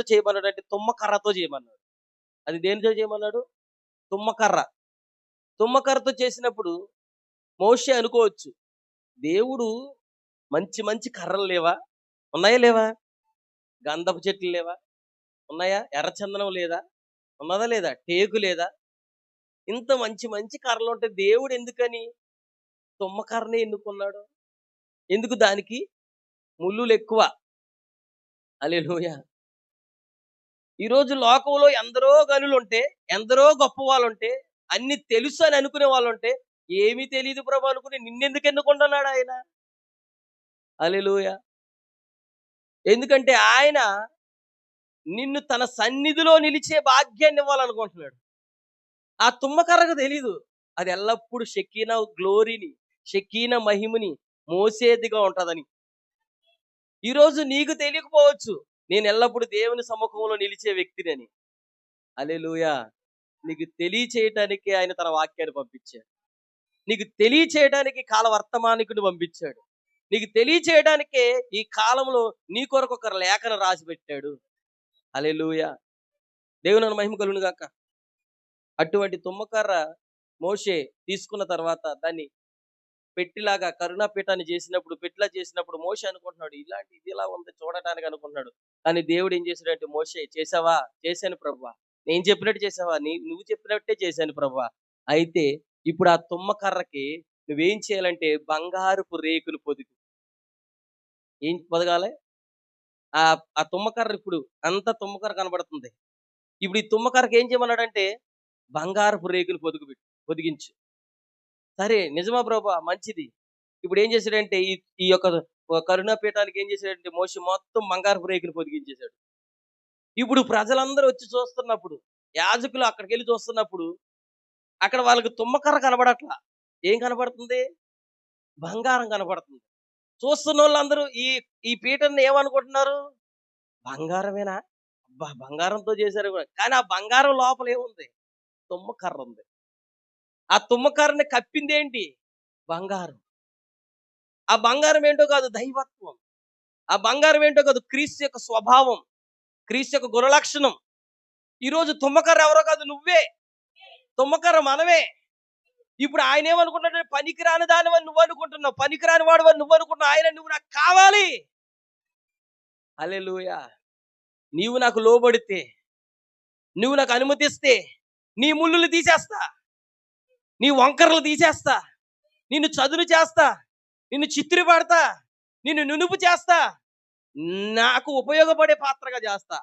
దేనితో చేయమన్నాడు అంటే తుమ్మకర్రతో చేయమన్నాడు. అది దేనితో చేయమన్నాడు? తుమ్మకర్ర. తుమ్మకర్రతో చేసినప్పుడు మోషే అనుకోవచ్చు దేవుడు మంచి మంచి కర్రలు లేవా? ఉన్నాయా లేవా? గంధపు చెట్లు లేవా? ఉన్నాయా? ఎర్రచందనం లేదా? ఉన్నదా లేదా? టేకు లేదా? ఇంత మంచి మంచి కర్రలు ఉంటే దేవుడు ఎందుకని తుమ్మకర్రనే ఎన్నుకున్నాడు? ఎందుకు దానికి ముళ్ళులు ఎక్కువ అలెలుయ ఈరోజు లోకంలో ఎందరో గనులు ఉంటే ఎందరో గొప్ప వాళ్ళు ఉంటే అన్ని తెలుసు అని అనుకునే వాళ్ళు ఉంటే ఏమీ తెలియదు ప్రభు అనుకుని నిన్నెందుకు ఎన్నుకుంటున్నాడు ఆయన? అలెలుయ ఎందుకంటే ఆయన నిన్ను తన సన్నిధిలో నిలిచే భాగ్యాన్ని ఇవ్వాలనుకుంటున్నాడు. ఆ తుమ్మకర్రకు తెలీదు. అది ఎల్లప్పుడూ షకీన గ్లోరీని షకీన మహిమని మోసేదిగా ఉంటుందని. ఈరోజు నీకు తెలియకపోవచ్చు. నేను ఎల్లప్పుడూ దేవుని సముఖంలో నిలిచే వ్యక్తిని అని అలెలుయా నీకు తెలియచేయటానికి ఆయన తన వాక్యాన్ని పంపించాడు. నీకు తెలియచేయడానికి కాల వర్తమానికుని పంపించాడు. నీకు తెలియచేయడానికే ఈ కాలంలో నీ కొరకు ఒక లేఖను రాసి పెట్టాడు అలెలుయా దేవుని మహిమ కలుగునుగాక అటువంటి తుమ్మకర్ర మోషే తీసుకున్న తర్వాత దాన్ని పెట్టిలాగా కరుణాపీఠాన్ని చేసినప్పుడు పెట్టిలా చేసినప్పుడు మోషే అనుకుంటున్నాడు ఇలాంటి ఇది ఇలా ఉంది చూడటానికి అనుకుంటున్నాడు? కానీ దేవుడు ఏం చేశాడంటే మోషే చేసావా చేశాను ప్రభా నేను చెప్పినట్టు చేసావా నీ నువ్వు చెప్పినట్టే చేశాను ప్రభా అయితే ఇప్పుడు ఆ తుమ్మకర్రకి నువ్వేం చేయాలంటే బంగారుపు రేకులు పొదుగు. ఏం పొదగాలి? ఆ ఆ తుమ్మకర్ర ఇప్పుడు అంత తుమ్మకర్ర కనబడుతుంది. ఇప్పుడు ఈ తుమ్మకర్రకి ఏం చేయమన్నాడంటే బంగారపు రేకులు పొదుగు పెట్టు పొదిగించు. సరే నిజమా ప్రభా? మంచిది. ఇప్పుడు ఏం చేశాడంటే ఈ ఈ యొక్క కరుణాపీఠానికి ఏం చేశాడంటే మోసి మొత్తం బంగారు రేకులు పొదిగించేశాడు. ఇప్పుడు ప్రజలందరూ వచ్చి చూస్తున్నప్పుడు యాజకులు అక్కడికి వెళ్ళి చూస్తున్నప్పుడు అక్కడ వాళ్ళకి తుమ్మకర్ర కనబడట్లా. ఏం కనబడుతుంది? బంగారం కనబడుతుంది. చూస్తున్న వాళ్ళందరూ ఈ ఈ పీఠని ఏమనుకుంటున్నారు? బంగారమేనా? అబ్బా బంగారంతో చేశారు కూడా. కానీ ఆ బంగారం లోపల ఏముంది? తుమ్మకర్ర ఉంది. ఆ తుమ్మకర్రని కప్పింది ఏంటి బంగారం. ఆ బంగారం ఏంటో కాదు దైవత్వం. ఆ బంగారం ఏంటో కాదు క్రీస్తు యొక్క స్వభావం. క్రీస్తు యొక్క గుణలక్షణం. ఈరోజు తుమ్మకర్ర ఎవరో కాదు నువ్వే. తుమ్మకర్ర మనమే. ఇప్పుడు ఆయన ఏమనుకుంటున్నాడు పనికిరాని దానివని నువ్వు అనుకుంటున్నావు. పనికిరాని వాడు నువ్వు అనుకుంటున్నావు. ఆయన నువ్వు నాకు కావాలి. అలెలుయా నీవు నాకు లోబడితే నువ్వు నాకు అనుమతిస్తే నీ ముళ్ళులు తీసేస్తా. నీ వంకరలు తీసేస్తా. నిన్ను చదును చేస్తా. నిన్ను చిత్రి పడతా. నిన్ను నునుపు చేస్తా. నాకు ఉపయోగపడే పాత్రగా చేస్తా.